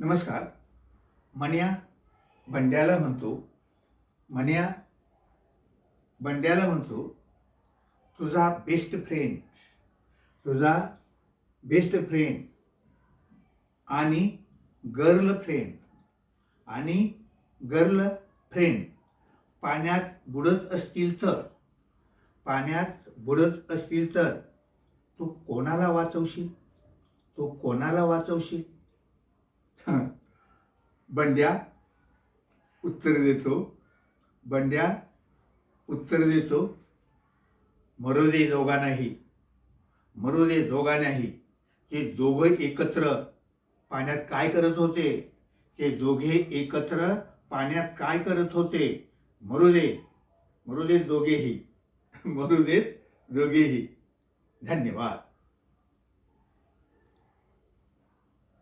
नमस्कार. मन्या बंड्याला म्हणतो. मन्या बंड्याला म्हणतो तुझा बेस्ट फ्रेंड तुझा बेस्ट फ्रेंड आणि गर्ल फ्रेंड आणि गर्ल फ्रेंड पाण्यात बुडत असतील तर पाण्यात बुडत असतील तर तू कोणाला वाचवशील? तू कोणाला वाचवशील? बंड्या उत्तर देतो. बंड्या उत्तर देतो. मरोदे दोघा नाही मरोदे दोघा नाही ते दोघं एकत्र पाण्यात काय करत होते? ते दोघे एकत्र पाण्यात काय करत होते? मरुदे मरुदे दोघेही मरुदे दोघेही. धन्यवाद.